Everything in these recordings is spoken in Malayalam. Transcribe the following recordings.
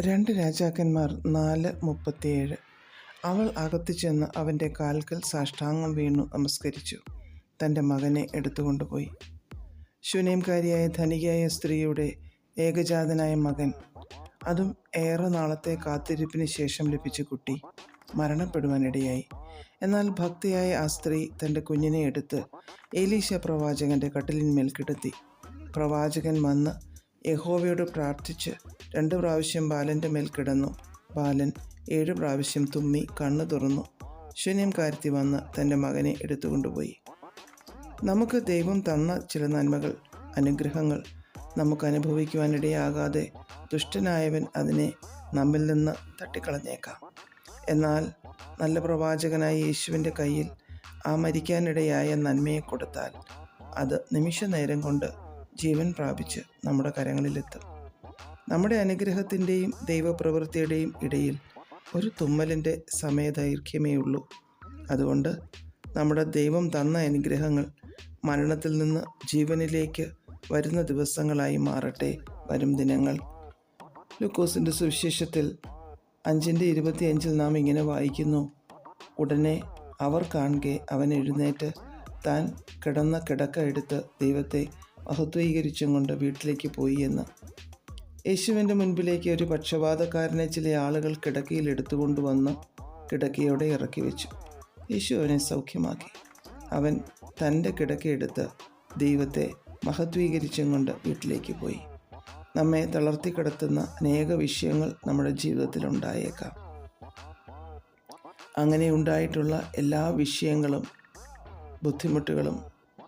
രണ്ട് രാജാക്കന്മാർ നാല് മുപ്പത്തിയേഴ്. അവൾ അകത്തു ചെന്ന് അവന്റെ കാൽക്കൽ സാഷ്ടാംഗം വീണു നമസ്കരിച്ചു. തന്റെ മകനെ എടുത്തുകൊണ്ടുപോയി. ശൂന്യംകാരിയായ ധനികയായ സ്ത്രീയുടെ ഏകജാതനായ മകൻ അതും ഏറെ നാളത്തെ കാത്തിരിപ്പിന് ശേഷം ലഭിച്ച കുട്ടി മരണപ്പെടുവാനിടയായി. എന്നാൽ ഭക്തിയായ ആ സ്ത്രീ തന്റെ കുഞ്ഞിനെ എടുത്ത് ഏലീശ പ്രവാചകന്റെ കട്ടിലിന്മേൽ കിടത്തി. പ്രവാചകൻ വന്ന് യഹോവയോട് പ്രാർത്ഥിച്ച് രണ്ട് പ്രാവശ്യം ബാലന്റെ മേൽ കിടന്നു. ബാലൻ ഏഴ് പ്രാവശ്യം തുമ്മി കണ്ണു തുറന്നു. ശൂന്യം കാര്യത്തി വന്ന് തന്റെ മകനെ എടുത്തുകൊണ്ടുപോയി. നമുക്ക് ദൈവം തന്ന ചില നന്മകൾ അനുഗ്രഹങ്ങൾ നമുക്ക് അനുഭവിക്കുവാനിടയാകാതെ ദുഷ്ടനായവൻ അതിനെ നമ്മിൽ നിന്ന് തട്ടിക്കളഞ്ഞേക്കാം. എന്നാൽ നല്ല പ്രവാചകനായ യേശുവിന്റെ കയ്യിൽ ആ മരിക്കാനിടയായ നന്മയെ കൊടുത്താൽ അത് നിമിഷ നേരം കൊണ്ട് ജീവൻ പ്രാപിച്ച് നമ്മുടെ കരങ്ങളിലെത്തും. നമ്മുടെ അനുഗ്രഹത്തിന്റെയും ദൈവപ്രവൃത്തിയുടെയും ഇടയിൽ ഒരു തുമ്മലിന്റെ സമയദൈർഘ്യമേ ഉള്ളൂ അതുകൊണ്ട് നമ്മുടെ ദൈവം തന്ന അനുഗ്രഹങ്ങൾ മരണത്തിൽ നിന്ന് ജീവനിലേക്ക് വരുന്ന ദിവസങ്ങളായി മാറട്ടെ വരും ദിനങ്ങൾ. ലുക്കോസിന്റെ സുവിശേഷത്തിൽ അഞ്ചിന്റെ ഇരുപത്തിയഞ്ചിൽ നാം ഇങ്ങനെ വായിക്കുന്നു ഉടനെ അവർ കാണുകെ അവൻ എഴുന്നേറ്റ് താൻ കിടന്ന കിടക്ക എടുത്ത് ദൈവത്തെ മഹത്വീകരിച്ചും കൊണ്ട് വീട്ടിലേക്ക് പോയി എന്ന്. യേശുവിന്റെ മുൻപിലേക്ക് ഒരു പക്ഷപാതക്കാരനെ ചില ആളുകൾ കിടക്കയിൽ എടുത്തുകൊണ്ടുവന്ന് കിടക്കയോടെ ഇറക്കി വെച്ചു. യേശു അവനെ സൗഖ്യമാക്കി. അവൻ തന്റെ കിടക്കയെടുത്ത് ദൈവത്തെ മഹത്വീകരിച്ചും കൊണ്ട് വീട്ടിലേക്ക് പോയി. നമ്മെ തളർത്തി കിടത്തുന്ന അനേക വിഷയങ്ങൾ നമ്മുടെ ജീവിതത്തിൽ ഉണ്ടായേക്കാം അങ്ങനെ ഉണ്ടായിട്ടുള്ള എല്ലാ വിഷയങ്ങളും ബുദ്ധിമുട്ടുകളും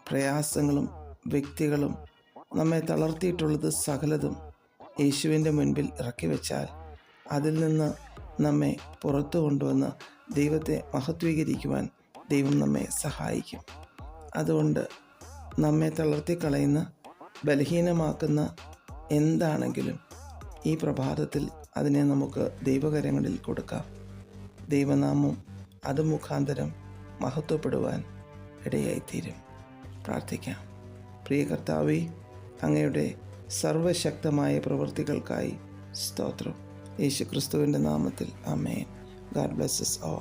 പ്രയാസങ്ങളും വ്യക്തികളും നമ്മെ തളർത്തിയിട്ടുള്ളത് സകലതും യേശുവിന്റെ മുൻപിൽ ഇറക്കി വെച്ചാൽ അതിൽ നിന്ന് നമ്മെ പുറത്തു കൊണ്ടുവന്ന് ദൈവത്തെ മഹത്വീകരിക്കുവാൻ ദൈവം നമ്മെ സഹായിക്കും. അതുകൊണ്ട് നമ്മെ തളർത്തിക്കളയുന്ന ബലഹീനമാക്കുന്ന എന്താണെങ്കിലും ഈ പ്രഭാതത്തിൽ അതിനെ നമുക്ക് ദൈവകരങ്ങളിൽ കൊടുക്കാം. ദൈവനാമം അത് മുഖാന്തരം മഹത്വപ്പെടുവാൻ ഇടയായിത്തീരും. പ്രാർത്ഥിക്കാം. പ്രിയ കർത്താവെ അങ്ങയുടെ സർവശക്തമായ പ്രവൃത്തികൾക്കായി സ്തോത്രം. യേശു ക്രിസ്തുവിന്റെ നാമത്തിൽ അമേൻ ഗാഡ് ബ്ലെസ്സസ് ഓ